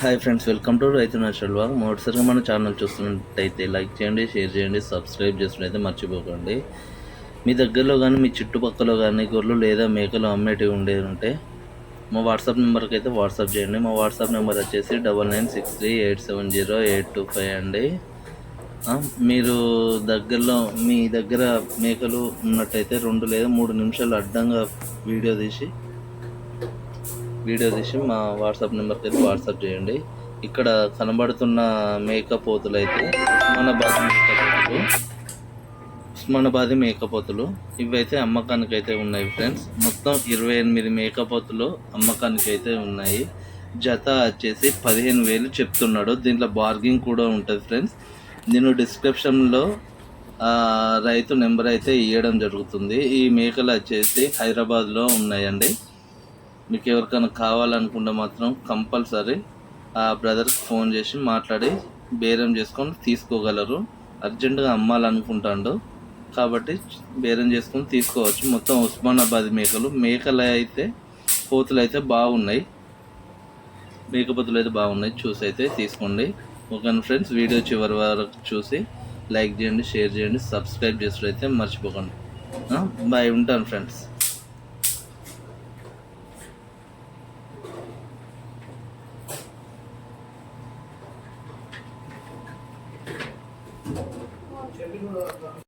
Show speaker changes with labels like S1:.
S1: Hi friends welcome to Raithu national vlog మొదటిసారిగా మన channel చూస్తున్నట్టయితే లైక్ చేయండి షేర్ చేయండి సబ్స్క్రైబ్ చేసినట్టయితే మర్చిపోకండి. మీ దగ్గరలో కానీ మీ చుట్టుపక్కల కానీ గొర్రెలు లేదా మేకలు అమ్మేటివి ఉండే ఉంటే మా వాట్సాప్ నెంబర్కి అయితే వాట్సాప్ చేయండి. మా వాట్సాప్ నెంబర్ వచ్చేసి double nine six three eight seven zero eight two five అండి. మీరు దగ్గరలో మీ దగ్గర మేకలు ఉన్నట్టయితే రెండు లేదా మూడు నిమిషాలు అడ్డంగా వీడియో తీసి వీడియో తీసి మా వాట్సాప్ నెంబర్కి అయితే వాట్సాప్ చేయండి. ఇక్కడ కనబడుతున్న మేకపోతులు అయితే ఉస్మానాబాద్ మేకపోతులు ఉస్మానాబాద్ మేకపోతులు ఇవైతే అమ్మకానికి అయితే ఉన్నాయి ఫ్రెండ్స్. మొత్తం ఇరవై ఎనిమిది మేకపోతులు అమ్మకానికి అయితే ఉన్నాయి. జత వచ్చేసి పదిహేను వేలు చెప్తున్నాడు. దీంట్లో బార్గింగ్ కూడా ఉంటుంది ఫ్రెండ్స్. నేను డిస్క్రిప్షన్లో రైతు నెంబర్ అయితే ఇవ్వడం జరుగుతుంది. ఈ మేకలు వచ్చేసి హైదరాబాద్లో ఉన్నాయండి. మీకు ఎవరికైనా కావాలనుకుంటే మాత్రం కంపల్సరీ ఆ బ్రదర్కి ఫోన్ చేసి మాట్లాడి బేరం చేసుకొని తీసుకోగలరు. అర్జెంటుగా అమ్మాలనుకుంటాడు. కాబట్టి బేరం చేసుకొని తీసుకోవచ్చు. మొత్తం ఉస్మానాబాద్ మేకలు. మేకలు అయితే కోతులు అయితే బాగున్నాయి. మేకపోతులు అయితే బాగున్నాయి. చూసి అయితే తీసుకోండి. Okay friends? వీడియో చివరి వరకు చూసి లైక్ చేయండి షేర్ చేయండి సబ్స్క్రైబ్ చేసినట్లయితే మర్చిపోకండి. బాయ్. ఉంటాను ఫ్రెండ్స్. 全部都是。